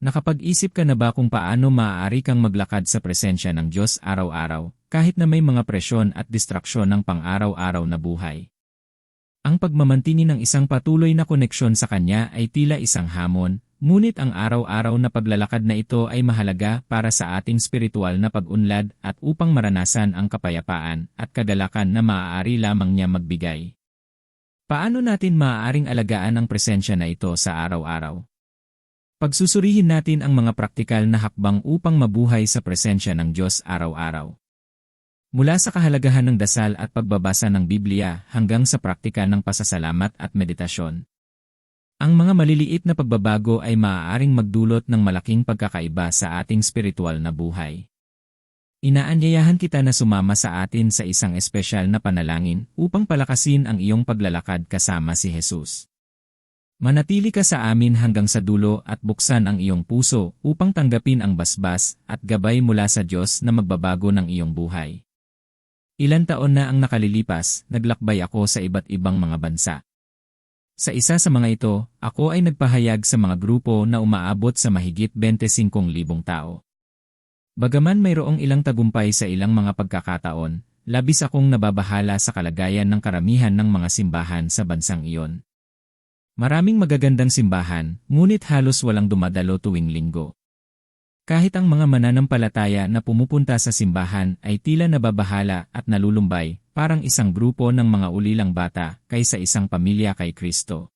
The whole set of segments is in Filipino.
Nakapag-isip ka na ba kung paano maaari kang maglakad sa presensya ng Diyos araw-araw, kahit na may mga presyon at distraksyon ng pang-araw-araw na buhay? Ang pagmamantini ng isang patuloy na koneksyon sa Kanya ay tila isang hamon, ngunit ang araw-araw na paglalakad na ito ay mahalaga para sa ating spiritual na pag-unlad at upang maranasan ang kapayapaan at kagalakan na maaari lamang niya magbigay. Paano natin maaaring alagaan ang presensya na ito sa araw-araw? Pagsusurihin natin ang mga praktikal na hakbang upang mabuhay sa presensya ng Diyos araw-araw. Mula sa kahalagahan ng dasal at pagbabasa ng Biblia hanggang sa praktika ng pasasalamat at meditasyon. Ang mga maliliit na pagbabago ay maaaring magdulot ng malaking pagkakaiba sa ating spiritual na buhay. Inaanyayahan kita na sumama sa atin sa isang espesyal na panalangin upang palakasin ang iyong paglalakad kasama si Jesus. Manatili ka sa amin hanggang sa dulo at buksan ang iyong puso upang tanggapin ang basbas at gabay mula sa Diyos na magbabago ng iyong buhay. Ilan taon na ang nakalilipas, naglakbay ako sa iba't ibang mga bansa. Sa isa sa mga ito, ako ay nagpahayag sa mga grupo na umaabot sa mahigit 25,000 tao. Bagaman mayroong ilang tagumpay sa ilang mga pagkakataon, labis akong nababahala sa kalagayan ng karamihan ng mga simbahan sa bansang iyon. Maraming magagandang simbahan, ngunit halos walang dumadalo tuwing linggo. Kahit ang mga mananampalataya na pumupunta sa simbahan ay tila nababahala at nalulumbay, parang isang grupo ng mga ulilang bata kaysa isang pamilya kay Kristo.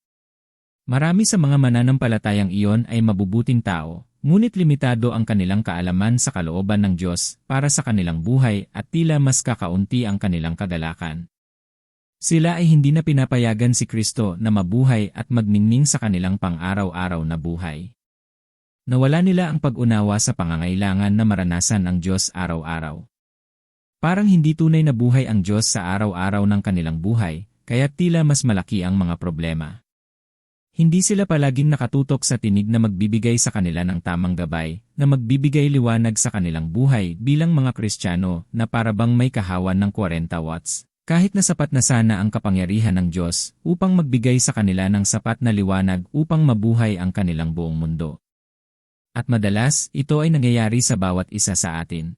Marami sa mga mananampalatayang iyon ay mabubuting tao, ngunit limitado ang kanilang kaalaman sa kalooban ng Diyos para sa kanilang buhay at tila mas kakaunti ang kanilang kagalakan. Sila ay hindi na pinapayagan si Kristo na mabuhay at magningning sa kanilang pang-araw-araw na buhay. Nawala nila ang pag-unawa sa pangangailangan na maranasan ang Diyos araw-araw. Parang hindi tunay na buhay ang Diyos sa araw-araw ng kanilang buhay, kaya tila mas malaki ang mga problema. Hindi sila palaging nakatutok sa tinig na magbibigay sa kanila ng tamang gabay, na magbibigay liwanag sa kanilang buhay bilang mga Kristiyano na parabang may kahawan ng 40 watts. Kahit na sapat na sana ang kapangyarihan ng Diyos upang magbigay sa kanila ng sapat na liwanag upang mabuhay ang kanilang buong mundo. At madalas, ito ay nangyayari sa bawat isa sa atin.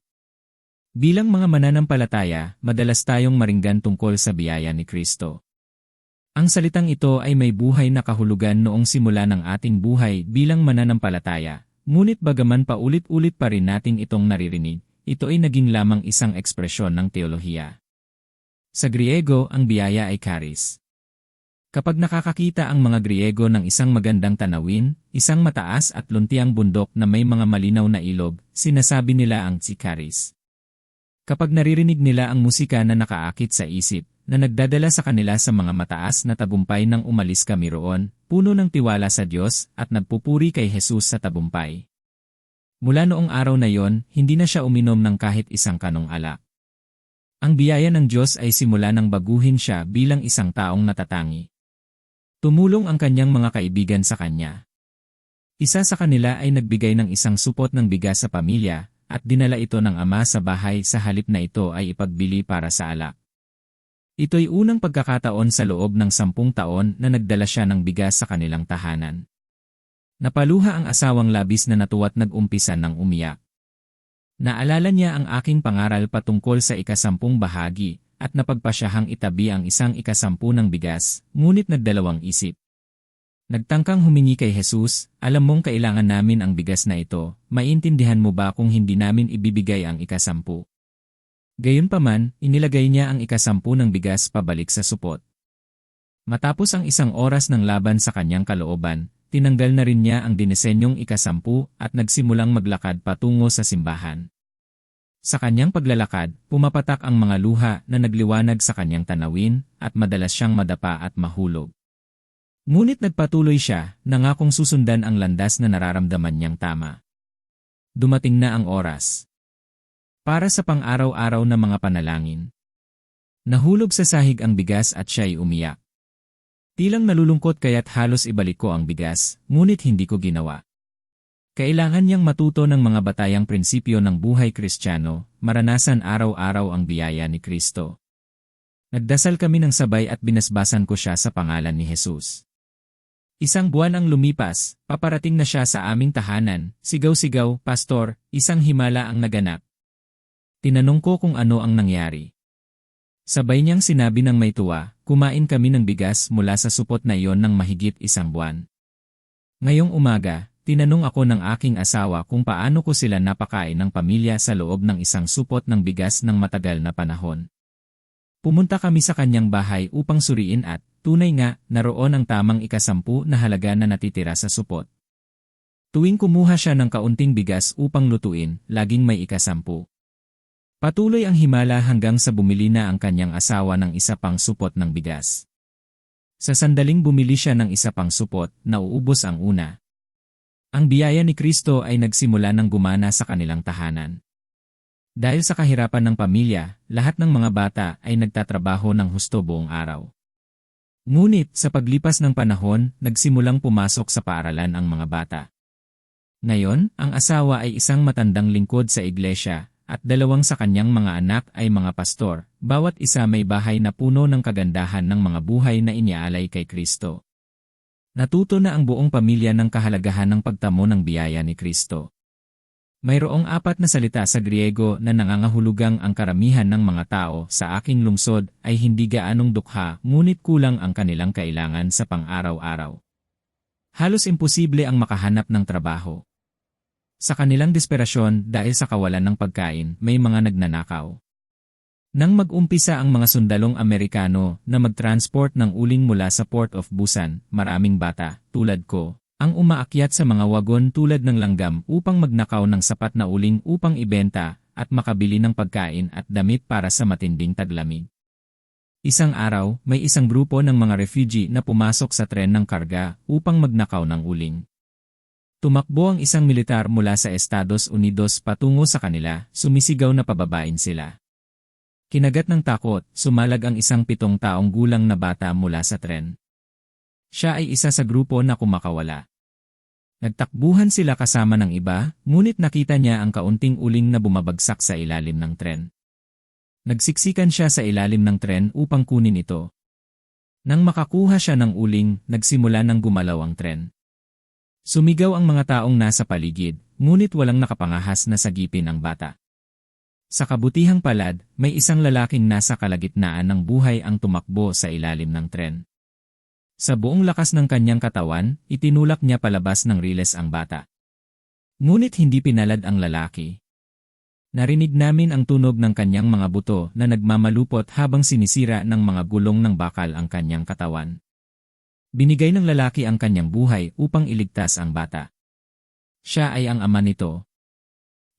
Bilang mga mananampalataya, madalas tayong maringgan tungkol sa biyaya ni Kristo. Ang salitang ito ay may buhay na kahulugan noong simula ng ating buhay bilang mananampalataya, ngunit bagaman paulit-ulit pa rin nating itong naririnig, ito ay naging lamang isang ekspresyon ng teolohiya. Sa Griego, ang biyaya ay charis. Kapag nakakakita ang mga Griego ng isang magandang tanawin, isang mataas at luntiang bundok na may mga malinaw na ilog, sinasabi nila ang tsikaris. Kapag naririnig nila ang musika na nakaakit sa isip, na nagdadala sa kanila sa mga mataas na tabumpay nang umalis kami roon, puno ng tiwala sa Diyos at nagpupuri kay Jesus sa tabumpay. Mula noong araw na yon, hindi na siya uminom ng kahit isang kanong alak. Ang biyaya ng Diyos ay simula nang baguhin siya bilang isang taong natatangi. Tumulong ang kanyang mga kaibigan sa kanya. Isa sa kanila ay nagbigay ng isang supot ng bigas sa pamilya, at dinala ito ng ama sa bahay sa halip na ito ay ipagbili para sa alak. Ito'y unang pagkakataon sa loob ng sampung taon na nagdala siya ng bigas sa kanilang tahanan. Napaluha ang asawang labis na natuwa't nag-umpisa ng umiyak. Naalala niya ang aking pangaral patungkol sa ikasampung bahagi, at napagpasyahang itabi ang isang ikasampu ng bigas, ngunit nagdalawang isip. Nagtangkang humingi kay Jesus, alam mong kailangan namin ang bigas na ito, maintindihan mo ba kung hindi namin ibibigay ang ikasampu? Gayunpaman, inilagay niya ang ikasampu ng bigas pabalik sa supot. Matapos ang isang oras ng laban sa kanyang kalooban, tinanggal na rin niya ang dinisenyong ikasampu at nagsimulang maglakad patungo sa simbahan. Sa kanyang paglalakad, pumapatak ang mga luha na nagliwanag sa kanyang tanawin at madalas siyang madapa at mahulog. Ngunit nagpatuloy siya, nangakong susundan ang landas na nararamdaman niyang tama. Dumating na ang oras. Para sa pang-araw-araw na mga panalangin. Nahulog sa sahig ang bigas at siya'y umiyak. Tilang nalulungkot kaya't halos ibalik ko ang bigas, ngunit hindi ko ginawa. Kailangan niyang matuto ng mga batayang prinsipyo ng buhay kristyano, maranasan araw-araw ang biyaya ni Kristo. Nagdasal kami ng sabay at binasbasan ko siya sa pangalan ni Jesus. Isang buwan ang lumipas, paparating na siya sa aming tahanan, sigaw-sigaw, pastor, isang himala ang naganap. Tinanong ko kung ano ang nangyari. Sabay niyang sinabi ng may tuwa, kumain kami ng bigas mula sa supot na iyon ng mahigit isang buwan. Ngayong umaga, tinanong ako ng aking asawa kung paano ko sila napakain ng pamilya sa loob ng isang supot ng bigas ng matagal na panahon. Pumunta kami sa kanyang bahay upang suriin at, tunay nga, naroon ang tamang ikasampu na halaga na natitira sa supot. Tuwing kumuha siya ng kaunting bigas upang lutuin, laging may ikasampu. Patuloy ang himala hanggang sa bumili na ang kanyang asawa ng isa pang supot ng bigas. Sa sandaling bumili siya ng isa pang supot, nauubos ang una. Ang biyaya ni Kristo ay nagsimula ng gumana sa kanilang tahanan. Dahil sa kahirapan ng pamilya, lahat ng mga bata ay nagtatrabaho ng husto buong araw. Ngunit sa paglipas ng panahon, nagsimulang pumasok sa paaralan ang mga bata. Ngayon, ang asawa ay isang matandang lingkod sa iglesia, at dalawang sa kanyang mga anak ay mga pastor, bawat isa may bahay na puno ng kagandahan ng mga buhay na iniaalay kay Kristo. Natuto na ang buong pamilya ng kahalagahan ng pagtamo ng biyaya ni Kristo. Mayroong apat na salita sa Griego na nangangahulugang ang karamihan ng mga tao sa aking lungsod ay hindi gaanong dukha ngunit kulang ang kanilang kailangan sa pang-araw-araw. Halos imposible ang makahanap ng trabaho. Sa kanilang desperasyon dahil sa kawalan ng pagkain, may mga nagnanakaw. Nang mag-umpisa ang mga sundalong Amerikano na mag-transport ng uling mula sa Port of Busan, maraming bata, tulad ko, ang umaakyat sa mga wagon tulad ng langgam upang magnakaw ng sapat na uling upang ibenta at makabili ng pagkain at damit para sa matinding taglamig. Isang araw, may isang grupo ng mga refugee na pumasok sa tren ng karga upang magnakaw ng uling. Tumakbo ang isang militar mula sa Estados Unidos patungo sa kanila, sumisigaw na pababain sila. Kinagat ng takot, sumalag ang isang pitong taong gulang na bata mula sa tren. Siya ay isa sa grupo na kumakawala. Nagtakbuhan sila kasama ng iba, ngunit nakita niya ang kaunting uling na bumabagsak sa ilalim ng tren. Nagsiksikan siya sa ilalim ng tren upang kunin ito. Nang makakuha siya ng uling, nagsimula ng gumalaw ang tren. Sumigaw ang mga taong nasa paligid, ngunit walang nakapangahas na sagipin ang bata. Sa kabutihang palad, may isang lalaking nasa kalagitnaan ng buhay ang tumakbo sa ilalim ng tren. Sa buong lakas ng kanyang katawan, itinulak niya palabas ng riles ang bata. Ngunit hindi pinalad ang lalaki. Narinig namin ang tunog ng kanyang mga buto na nagmamalupot habang sinisira ng mga gulong ng bakal ang kanyang katawan. Binigay ng lalaki ang kanyang buhay upang iligtas ang bata. Siya ay ang ama nito.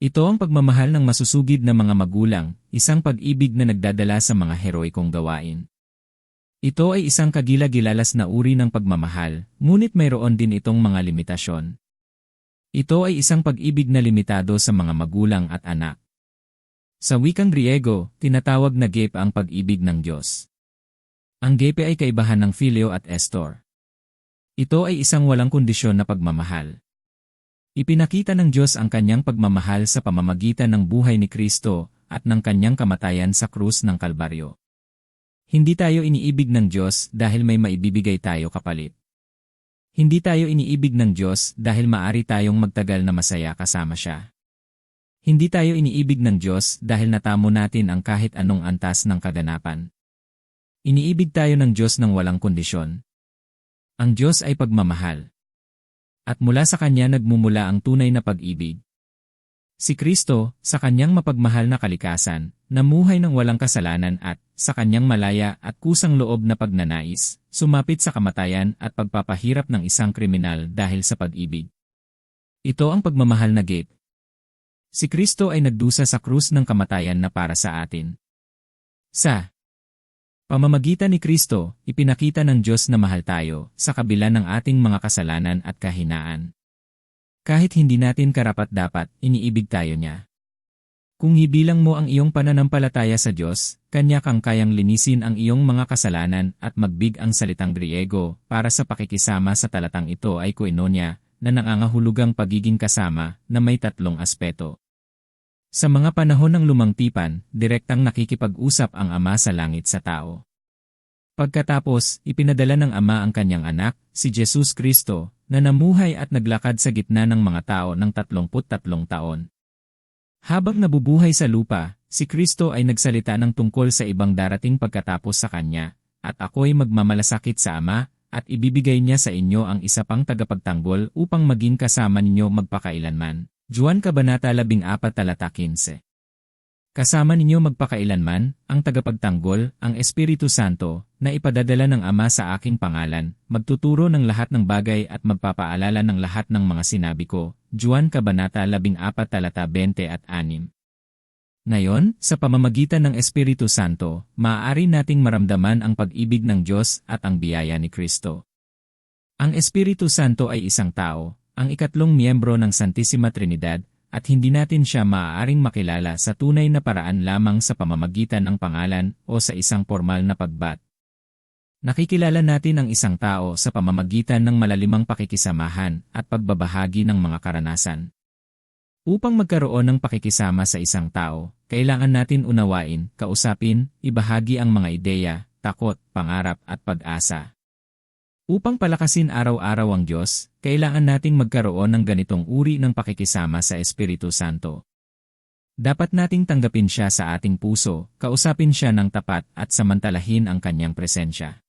Ito ang pagmamahal ng masusugid na mga magulang, isang pag-ibig na nagdadala sa mga heroikong gawain. Ito ay isang kagila-gilalas na uri ng pagmamahal, ngunit mayroon din itong mga limitasyon. Ito ay isang pag-ibig na limitado sa mga magulang at anak. Sa wikang Griego, tinatawag na gape ang pag-ibig ng Diyos. Ang gape ay kaibahan ng filio at estor. Ito ay isang walang kondisyon na pagmamahal. Ipinakita ng Diyos ang kanyang pagmamahal sa pamamagitan ng buhay ni Kristo at ng kanyang kamatayan sa krus ng Kalbaryo. Hindi tayo iniibig ng Diyos dahil may maibibigay tayo kapalit. Hindi tayo iniibig ng Diyos dahil maari tayong magtagal na masaya kasama siya. Hindi tayo iniibig ng Diyos dahil natamo natin ang kahit anong antas ng kaganapan. Iniibig tayo ng Diyos ng walang kondisyon. Ang Diyos ay pagmamahal. At mula sa Kanya nagmumula ang tunay na pag-ibig. Si Kristo, sa kanyang mapagmahal na kalikasan, namuhay ng walang kasalanan at, sa kanyang malaya at kusang loob na pagnanais, sumapit sa kamatayan at pagpapahirap ng isang kriminal dahil sa pag-ibig. Ito ang pagmamahal na gate. Si Kristo ay nagdusa sa krus ng kamatayan na para sa atin. Sa pamamagitan ni Kristo, ipinakita ng Diyos na mahal tayo sa kabila ng ating mga kasalanan at kahinaan. Kahit hindi natin karapat-dapat, iniibig tayo niya. Kung hibilang mo ang iyong pananampalataya sa Diyos, Kanya kang kayang linisin ang iyong mga kasalanan at magbig ang salitang Griego para sa pakikisama sa talatang ito ay koinonia na nangangahulugang pagiging kasama na may tatlong aspeto. Sa mga panahon ng lumang tipan, direktang nakikipag-usap ang Ama sa langit sa tao. Pagkatapos, ipinadala ng Ama ang kanyang anak, si Jesus Kristo, na namuhay at naglakad sa gitna ng mga tao ng 33 taon. Habang nabubuhay sa lupa, si Kristo ay nagsalita ng tungkol sa ibang darating pagkatapos sa kanya, at ako'y magmamalasakit sa Ama, at ibibigay niya sa inyo ang isa pang tagapagtanggol upang maging kasama ninyo magpakailanman. Juan Kabanata 14 Talata 15 Kasama ninyo magpakailanman, ang tagapagtanggol, ang Espiritu Santo, na ipadadala ng Ama sa aking pangalan, magtuturo ng lahat ng bagay at magpapaalala ng lahat ng mga sinabi ko. Juan Kabanata 14 talata 20 at 6 Ngayon, sa pamamagitan ng Espiritu Santo, maaari nating maramdaman ang pag-ibig ng Diyos at ang biyaya ni Kristo. Ang Espiritu Santo ay isang tao, ang ikatlong miyembro ng Santissima Trinidad, at hindi natin siya maaaring makilala sa tunay na paraan lamang sa pamamagitan ng pangalan o sa isang formal na pagbat. Nakikilala natin ang isang tao sa pamamagitan ng malalimang pakikisamahan at pagbabahagi ng mga karanasan. Upang magkaroon ng pakikisama sa isang tao, kailangan natin unawain, kausapin, ibahagi ang mga ideya, takot, pangarap at pag-asa. Upang palakasin araw-araw ang Diyos, kailangan nating magkaroon ng ganitong uri ng pakikisama sa Espiritu Santo. Dapat nating tanggapin siya sa ating puso, kausapin siya ng tapat at samantalahin ang kanyang presensya.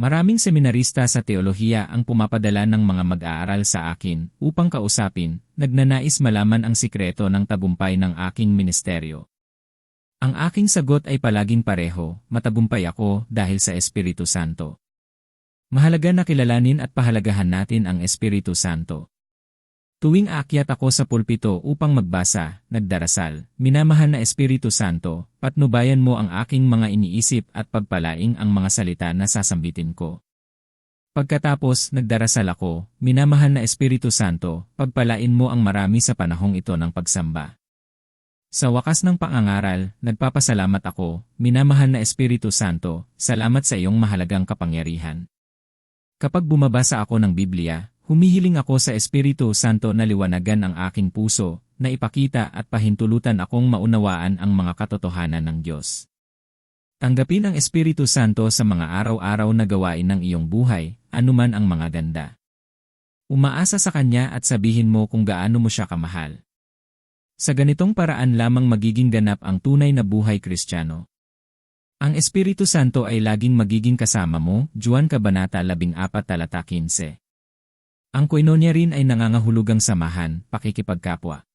Maraming seminarista sa teolohiya ang pumapadala ng mga mag-aaral sa akin upang kausapin, nagnanais malaman ang sikreto ng tagumpay ng aking ministeryo. Ang aking sagot ay palaging pareho, matagumpay ako dahil sa Espiritu Santo. Mahalaga na kilalanin at pahalagahan natin ang Espiritu Santo. Tuwing aakyat ako sa pulpito upang magbasa, nagdarasal, minamahal na Espiritu Santo, patnubayan mo ang aking mga iniisip at pagpalaing ang mga salita na sasambitin ko. Pagkatapos, nagdarasal ako, minamahal na Espiritu Santo, pagpalain mo ang marami sa panahong ito ng pagsamba. Sa wakas ng pangangaral, nagpapasalamat ako, minamahal na Espiritu Santo, salamat sa iyong mahalagang kapangyarihan. Kapag bumabasa ako ng Biblia, humihiling ako sa Espiritu Santo na liwanagan ang aking puso, na ipakita at pahintulutan akong maunawaan ang mga katotohanan ng Diyos. Tanggapin ang Espiritu Santo sa mga araw-araw na gawain ng iyong buhay, anuman ang mga ganda. Umaasa sa Kanya at sabihin mo kung gaano mo siya kamahal. Sa ganitong paraan lamang magiging ganap ang tunay na buhay kristyano. Ang Espiritu Santo ay laging magiging kasama mo, Juan Kabanata 14 talata 15. Ang koinonia rin ay nangangahulugang samahan, pakikipagkapwa.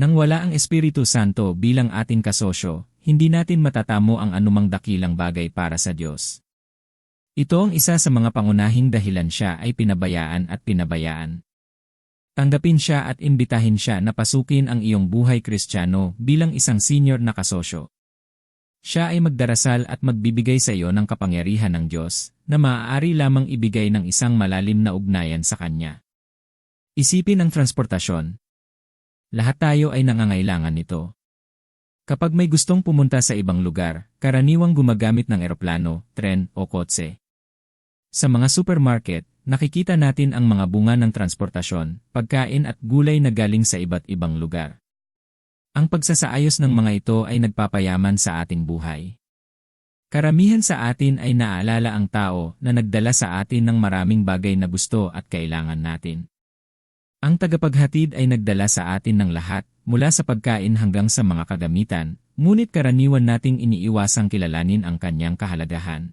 Nang wala ang Espiritu Santo bilang ating kasosyo, hindi natin matatamo ang anumang dakilang bagay para sa Diyos. Ito ang isa sa mga pangunahing dahilan siya ay pinabayaan at pinabayaan. Tanggapin siya at imbitahin siya na pasukin ang iyong buhay kristyano bilang isang senior na kasosyo. Siya ay magdarasal at magbibigay sa iyo ng kapangyarihan ng Diyos, na maaari lamang ibigay ng isang malalim na ugnayan sa Kanya. Isipin ang transportasyon. Lahat tayo ay nangangailangan nito. Kapag may gustong pumunta sa ibang lugar, karaniwang gumagamit ng eroplano, tren o kotse. Sa mga supermarket, nakikita natin ang mga bunga ng transportasyon, pagkain at gulay na galing sa iba't ibang lugar. Ang pagsasaayos ng mga ito ay nagpapayaman sa ating buhay. Karamihan sa atin ay naalala ang tao na nagdala sa atin ng maraming bagay na gusto at kailangan natin. Ang tagapaghatid ay nagdala sa atin ng lahat, mula sa pagkain hanggang sa mga kagamitan, ngunit karaniwan nating iniiwasang kilalanin ang kanyang kahalagahan.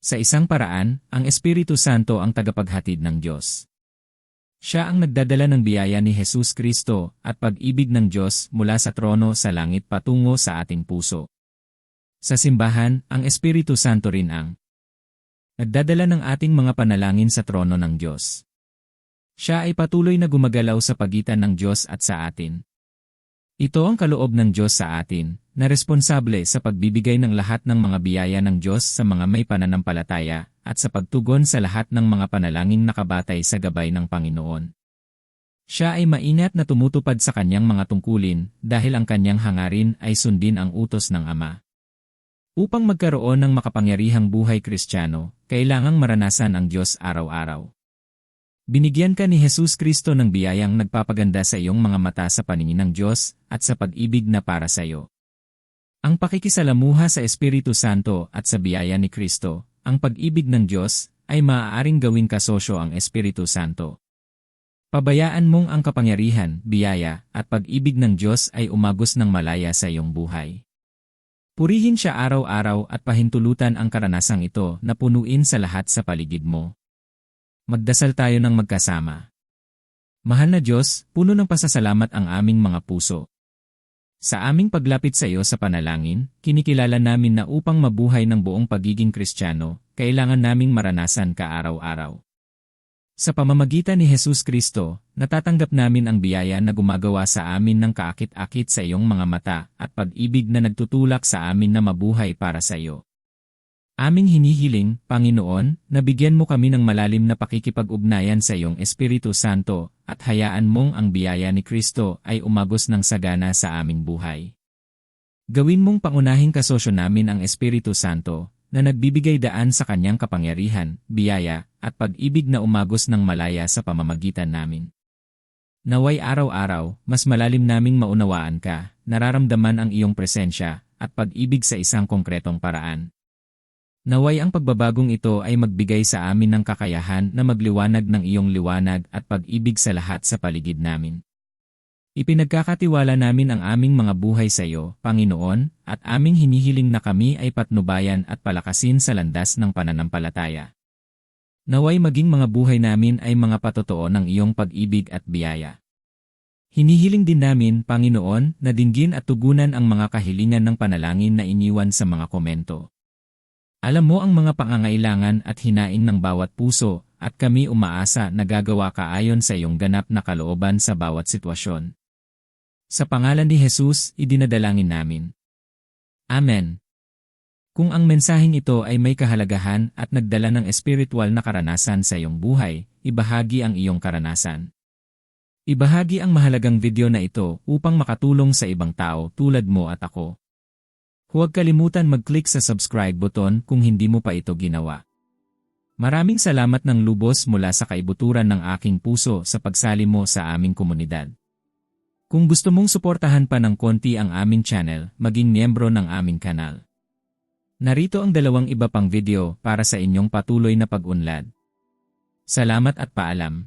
Sa isang paraan, ang Espiritu Santo ang tagapaghatid ng Diyos. Siya ang nagdadala ng biyaya ni Jesus Kristo at pag-ibig ng Diyos mula sa trono sa langit patungo sa ating puso. Sa simbahan, ang Espiritu Santo rin ang nagdadala ng ating mga panalangin sa trono ng Diyos. Siya ay patuloy na gumagalaw sa pagitan ng Diyos at sa atin. Ito ang kaloob ng Diyos sa atin, na responsable sa pagbibigay ng lahat ng mga biyaya ng Diyos sa mga may pananampalataya at sa pagtugon sa lahat ng mga panalangin nakabatay sa gabay ng Panginoon. Siya ay mainat na tumutupad sa kanyang mga tungkulin dahil ang kanyang hangarin ay sundin ang utos ng Ama. Upang magkaroon ng makapangyarihang buhay kristyano, kailangang maranasan ang Diyos araw-araw. Binigyan ka ni Jesus Kristo ng biyayang nagpapaganda sa iyong mga mata sa paningin ng Diyos at sa pag-ibig na para sa iyo. Ang pakikisalamuha sa Espiritu Santo at sa biyaya ni Kristo, ang pag-ibig ng Diyos, ay maaaring gawing kasosyo ang Espiritu Santo. Pabayaan mong ang kapangyarihan, biyaya, at pag-ibig ng Diyos ay umagos ng malaya sa iyong buhay. Purihin siya araw-araw at pahintulutan ang karanasang ito na punuin sa lahat sa paligid mo. Magdasal tayo ng magkasama. Mahal na Diyos, puno ng pasasalamat ang aming mga puso. Sa aming paglapit sa iyo sa panalangin, kinikilala namin na upang mabuhay ng buong pagiging Kristiyano, kailangan naming maranasan ka araw-araw. Sa pamamagitan ni Jesus Kristo, natatanggap namin ang biyaya na gumagawa sa amin ng kaakit-akit sa iyong mga mata at pag-ibig na nagtutulak sa amin na mabuhay para sa iyo. Aming hinihiling, Panginoon, na bigyan mo kami ng malalim na pakikipag-ugnayan sa iyong Espiritu Santo, at hayaan mong ang biyaya ni Kristo ay umagos ng sagana sa aming buhay. Gawin mong pangunahing kasosyo namin ang Espiritu Santo, na nagbibigay daan sa kanyang kapangyarihan, biyaya, at pag-ibig na umagos ng malaya sa pamamagitan namin. Naway araw-araw, mas malalim naming maunawaan ka, nararamdaman ang iyong presensya, at pag-ibig sa isang konkretong paraan. Naway ang pagbabagong ito ay magbigay sa amin ng kakayahan na magliwanag ng iyong liwanag at pag-ibig sa lahat sa paligid namin. Ipinagkakatiwala namin ang aming mga buhay sa iyo, Panginoon, at aming hinihiling na kami ay patnubayan at palakasin sa landas ng pananampalataya. Naway maging mga buhay namin ay mga patotoo ng iyong pag-ibig at biyaya. Hinihiling din namin, Panginoon, na dinggin at tugunan ang mga kahilingan ng panalangin na iniwan sa mga komento. Alam mo ang mga pangangailangan at hinaing ng bawat puso, at kami umaasa na gagawa ka ayon sa iyong ganap na kalooban sa bawat sitwasyon. Sa pangalan ni Jesus, idinadalangin namin. Amen. Kung ang mensaheng ito ay may kahalagahan at nagdala ng espiritual na karanasan sa iyong buhay, ibahagi ang iyong karanasan. Ibahagi ang mahalagang video na ito upang makatulong sa ibang tao tulad mo at ako. Huwag kalimutan mag-click sa subscribe button kung hindi mo pa ito ginawa. Maraming salamat ng lubos mula sa kaibuturan ng aking puso sa pagsali mo sa aming komunidad. Kung gusto mong suportahan pa ng konti ang aming channel, maging miyembro ng aming kanal. Narito ang dalawang iba pang video para sa inyong patuloy na pag-unlad. Salamat at paalam.